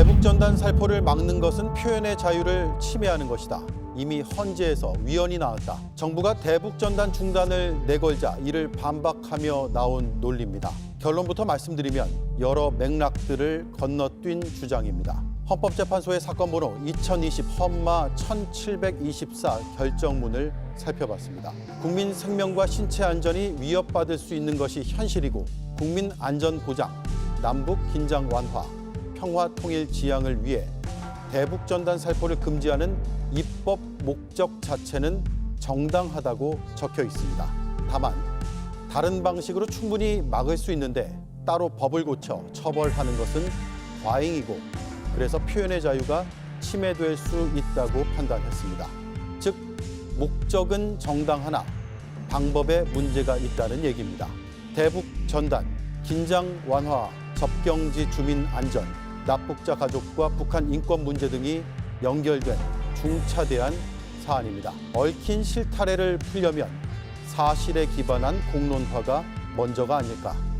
대북전단 살포를 막는 것은 표현의 자유를 침해하는 것이다. 이미 헌재에서 위헌이 나왔다. 정부가 대북전단 중단을 내걸자 이를 반박하며 나온 논리입니다. 결론부터 말씀드리면 여러 맥락들을 건너뛴 주장입니다. 헌법재판소의 사건 번호 2020 헌마 1724 결정문을 살펴봤습니다. 국민 생명과 신체 안전이 위협받을 수 있는 것이 현실이고 국민 안전 보장, 남북 긴장 완화, 평화 통일 지향을 위해 대북 전단 살포를 금지하는 입법 목적 자체는 정당하다고 적혀 있습니다. 다만 다른 방식으로 충분히 막을 수 있는데 따로 법을 고쳐 처벌하는 것은 과잉이고 그래서 표현의 자유가 침해될 수 있다고 판단했습니다. 즉 목적은 정당하나 방법에 문제가 있다는 얘기입니다. 대북 전단, 긴장 완화, 접경지 주민 안전, 납북자 가족과 북한 인권 문제 등이 연결된 중차대한 사안입니다. 얽힌 실타래를 풀려면 사실에 기반한 공론화가 먼저가 아닐까